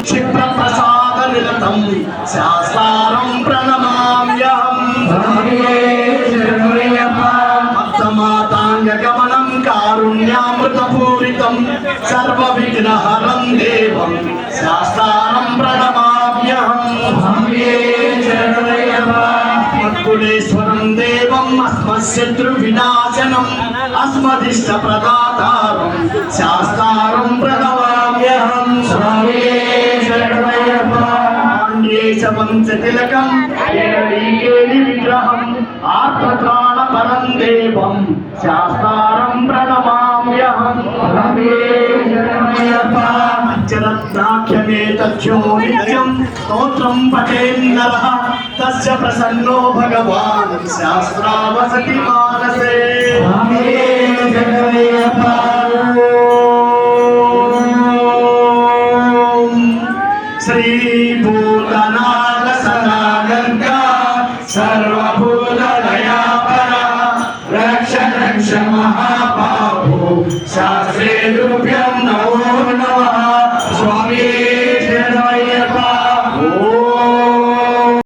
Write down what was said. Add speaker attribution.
Speaker 1: క్షిప్రప్రసాద నిరతం శాస్త్రారం ప్రణమామ్యహం భక్తమాతాంగమనం కారుణ్యామృతపూరితం. సర్వ విఘ్నహరం దేవం. శాస్త్రారం ప్రణమామ్యహం మత్కులేశ్వరం దేవం అస్మశత్రు వినాశనం అస్మదిష్ట ప్రదాతారం. శాస్త్రారం ప్రణమామ్యహం పంచతిలకం కేళి విగ్రహం ఆత్మకాల పరం దేవం శాస్త్రారం ప్రణమామ్యహం. పంచరత్నాఖ్యమే తథ్యో నిత్యం స్తోత్రం పఠేన్నరః తస్య ప్రసన్నో భగవాన్ శాస్త్రావసతి మానసే. శ్రీభూతనాథ భూతనాథ సనాగర్గ సర్వభూతదయాపర రక్ష రక్ష మహాబాహు శాస్త్రే నమో